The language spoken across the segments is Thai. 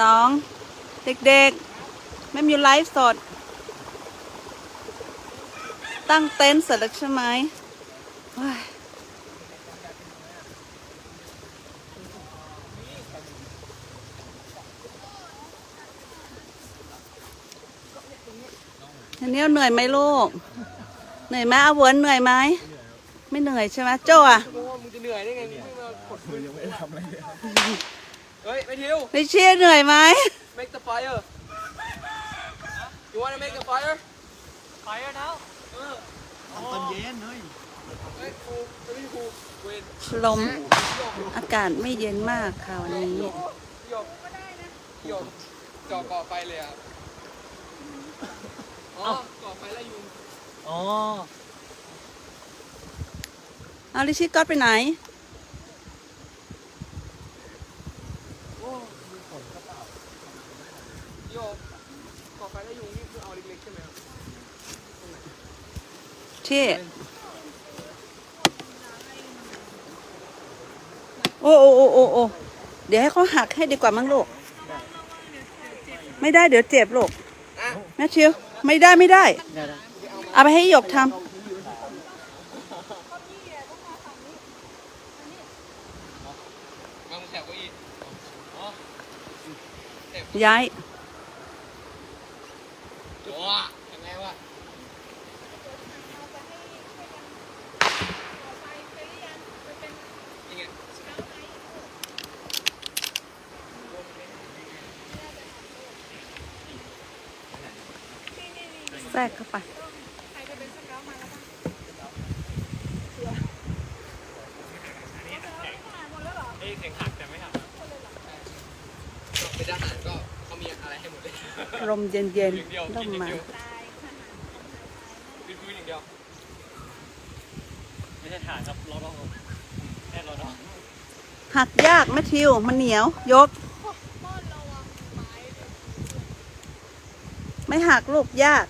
สองเด็กๆ ไม่มีไลฟ์สด ตั้งเต็นท์เสร็จแล้วใช่ไหมเฮ้ยอันนี้เหนื่อยไหมลูก เหนื่อยไหมอาเหวนเหนื่อยไหม ไม่เหนื่อยใช่ไหมโจอะ เฮ้ยไม่ทิวไม่เชี่ยเหนื่อยไหม make the fire you wanna make the fire fire now เออตอนเย็นเฮ้ยเฮ้ยครูไม่ใช่ครูเวนลมอากาศไม่เย็นมากค่ะวันนี้โยกโยกเจาะก่อไฟเลยอะอ๋อก่อไฟไล่ยุงอ๋อเอาลิชิก๊อตไปไหน โยก ก่อไฟไล่ยุงนี่คือเอาเล็กๆใช่ไหมครับที่โอ้โอ้โอ้โอ้โอ้เดี๋ยวให้เขาหักให้ดีกว่ามั้งลูก ไม่ได้เดี๋ยวเจ็บลูกอะแมทธิวไม่ได้ไม่ได้ เอาไปให้หยกทำย้าย โอ้ยังไงวะแทรกเข้าไป เป็นทหารก็เขามีอะไรให้หมดเลยลมเย็นเย็นอย่างเดียวๆร่มมาเป็นพื้นอย่างเดียว ไม่ใช่ฐานครับรอรอแค่รอรอหักยากแมทธิว มันเหนียว ยก ไม่หักลูกยาก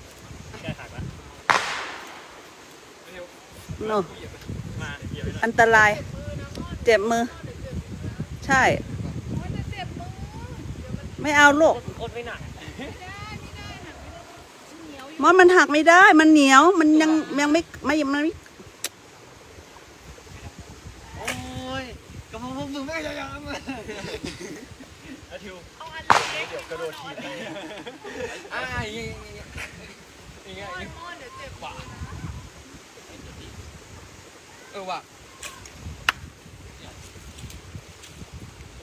แค่หักละไม่เร็วโนเหยียบไปมาเดี๋ยวไปหน่อยอันตราย เจ็บมือ ใช่ ไม่เอาลูกโคตรไม่หนัก มอสมันหักไม่ได้ มันเหนียว มันยังยังไม่ไม่มันไม่โอ้ยก็เพราะพมึงไม่พยายามอะอาทิวเดี๋ยวกระโดดทีบอ่าอย่างเงี้ยอย่างเงี้ยอย่างเงี้ยอย่างเงี้ยขวาเออว่ะ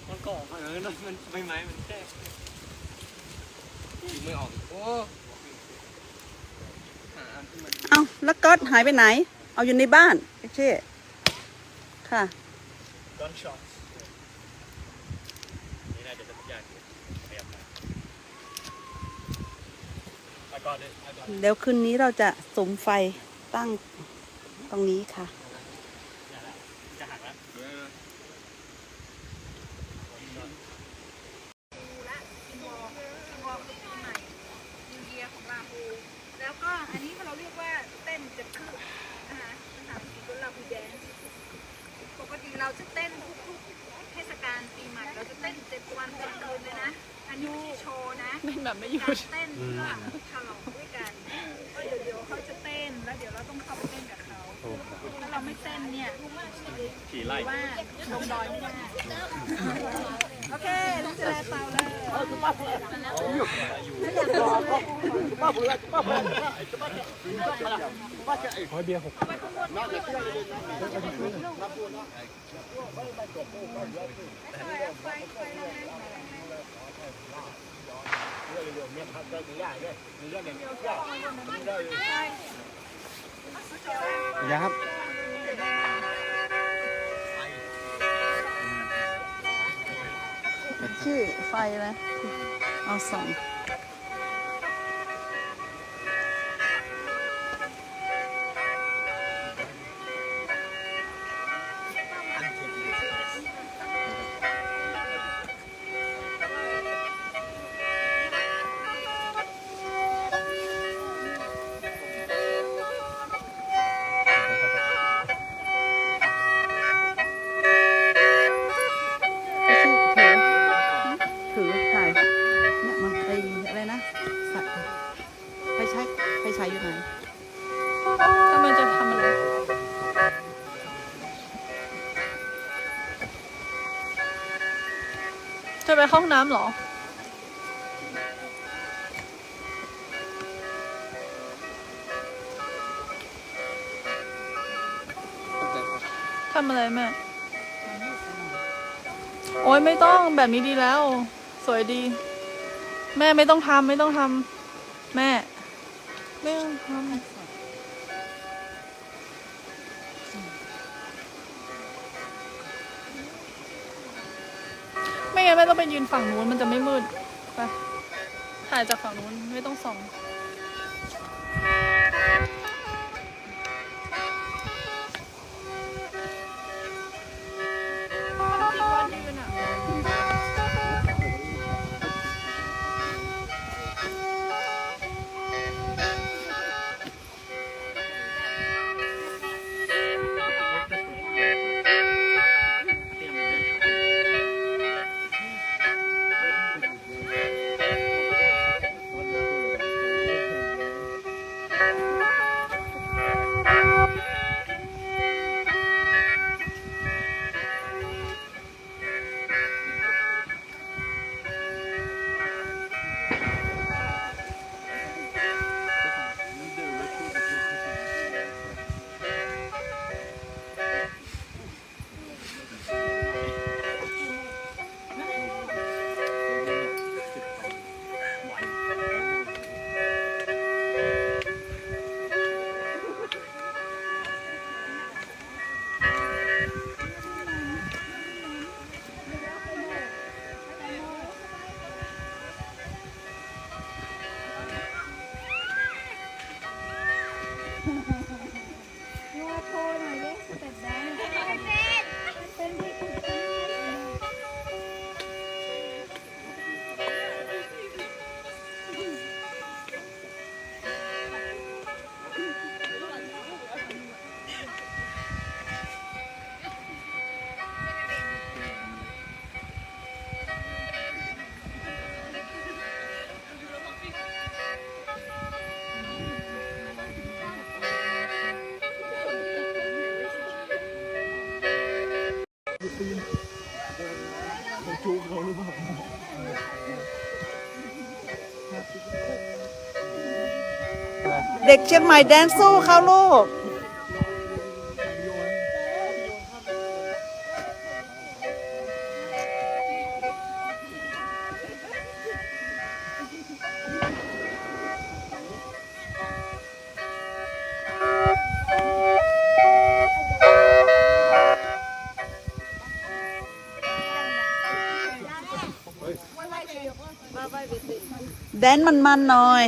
มันก่อมาเออมันใบไม้มันแค่ยิง ไม่ออกโอ้หาอันที่มันเอาแล้วก๊อตหายไปไหน เอาอยู่ในบ้านไอ้เช่ค่ะดอนช็อตนี่น่าจะเป็นยากเรียบร้อยไปก่อนเลยไปก่อนเดี๋ยวคืนนี้เราจะสุมไฟตั้งตรงนี้ค่ะ เนี่ยแหละจะหักแล้ว เออ นิวเยียของลาฮูแล้วก็อันนี้เราเรียกว่าเต้นจะคือนะคะภาษาอังกฤษก็ลาฮูแดนปกติเราจะเต้นทุกๆเทศกาลปีใหม่เราจะเต้นเจ็ดวันเจ็ดคืนเลยนะ อันนี้ไม่ใช่โชว์นะเต้นแบบไม่ หยุด เต้นเพื่อฉลองด้วยกันก็เดี๋ยวเดี๋ยวเขาจะเต้นแล้วเดี๋ยวเราต้องเข้าไปเต้นกับเขาถ้าเราไม่เต้นเนี่ยขี่ไล่ว่าลงดอยไม่ได้โอเคลูกจะแลเป่าเลยเบียร์หก อย่าครับขี้ไฟอะไรเอาสอง อยู่ไหนกำลังจะทำอะไรจะไปห้องน้ำหรอทำอะไรแม่ โอ้ยไม่ต้องแบบนี้ดีแล้ว สวยดี แม่ไม่ต้องทำไม่ต้องทำ ไม่งั้นแม่ต้องไปยืนฝั่งนู้นมันจะไม่มืด ไป ถ่ายจากฝั่งนู้นไม่ต้องส่อง เด็กเชียงใหม่แดนสู้เขาลูก แดนมันมันๆหน่อย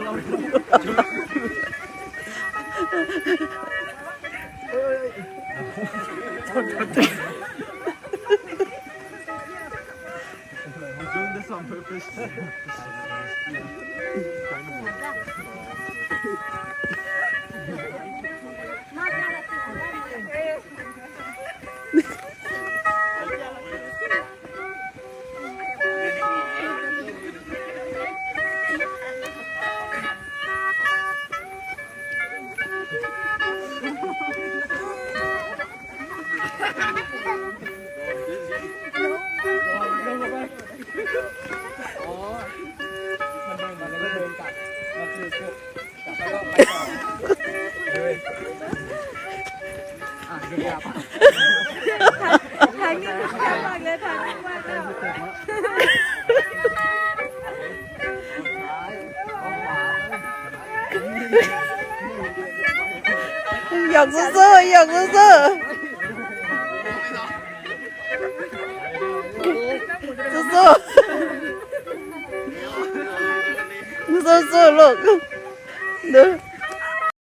Oh, หยอกซื่อๆหยอก